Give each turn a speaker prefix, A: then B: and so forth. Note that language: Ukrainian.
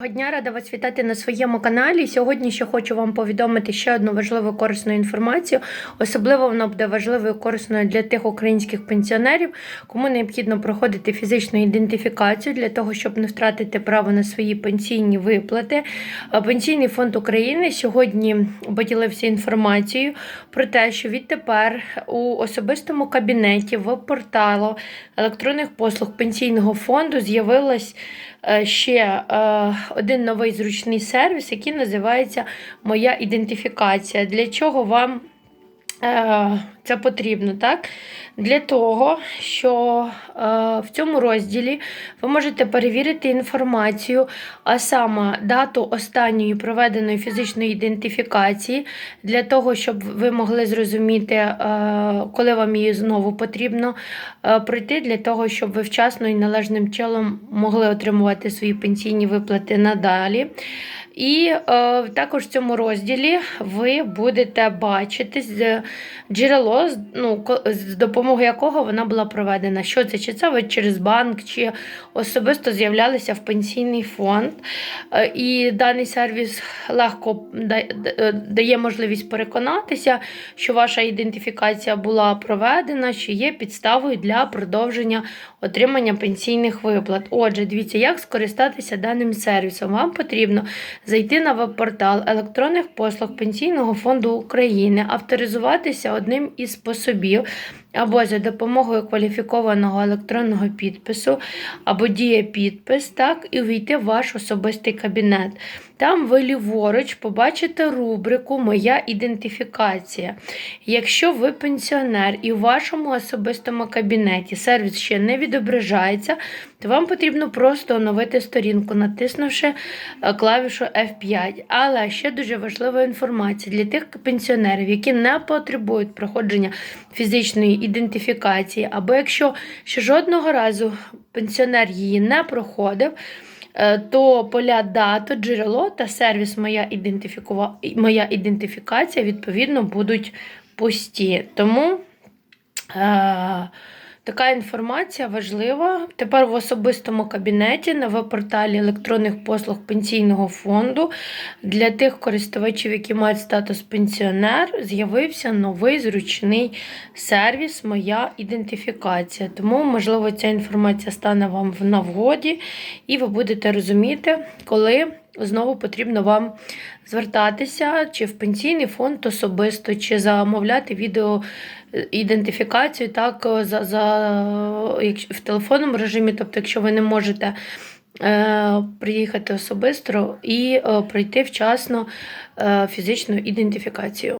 A: Доброго Дня рада вас вітати на своєму каналі. Сьогодні ще хочу вам повідомити ще одну важливу корисну інформацію. Особливо вона буде важливою і корисною для тих українських пенсіонерів, кому необхідно проходити фізичну ідентифікацію для того, щоб не втратити право на свої пенсійні виплати. Е, Пенсійний фонд України сьогодні поділився інформацією про те, що відтепер у особистому кабінеті в порталу електронних послуг пенсійного фонду з'явилась ще е, один новий зручний сервіс, який називається Моя ідентифікація. Для чого вам е, це потрібно? так? Для того, що е, в цьому розділі ви можете перевірити інформацію, а саме дату останньої проведеної фізичної ідентифікації, для того, щоб ви могли зрозуміти, е, коли вам її знову потрібно е, пройти, для того, щоб ви вчасно і належним чином могли отримувати свої пенсійні виплати надалі. І е, також в цьому розділі ви будете бачити джерело, ну, з допомогою якого вона була проведена. Що це? Чи це через банк, чи особисто з'являлися в пенсійний фонд. Е, І даний сервіс легко дає можливість переконатися, що ваша ідентифікація була проведена, що є підставою для продовження отримання пенсійних виплат. Отже, дивіться, як скористатися даним сервісом. Вам потрібно зайти на веб-портал електронних послуг Пенсійного фонду України, авторизуватися одним із способів. Або за допомогою кваліфікованого електронного підпису, або діє підпис, так, і увійти в ваш особистий кабінет. Там ви ліворуч побачите рубрику Моя ідентифікація. Якщо ви пенсіонер і в вашому особистому кабінеті сервіс ще не відображається, то вам потрібно просто оновити сторінку, натиснувши е, клавішу F5. Але ще дуже важлива інформація для тих пенсіонерів, які не потребують проходження фізичної ідентифікації, або якщо ще жодного разу пенсіонер її не проходив. е, То поля дата, джерело та сервіс моя, ідентифікува... моя ідентифікація відповідно будуть пусті. Тому е, така інформація важлива. Тепер в особистому кабінеті на веб-порталі електронних послуг пенсійного фонду для тих користувачів, які мають статус пенсіонер, з'явився новий зручний сервіс Моя ідентифікація. Тому, можливо, ця інформація стане вам в нагоді, і ви будете розуміти, коли знову потрібно вам звертатися чи в пенсійний фонд особисто, чи замовляти відео е, ідентифікацію так, е, за, за, якщо- в телефонному режимі, тобто, якщо ви не можете. е, Приїхати особисто і е, пройти вчасно е, фізичну ідентифікацію.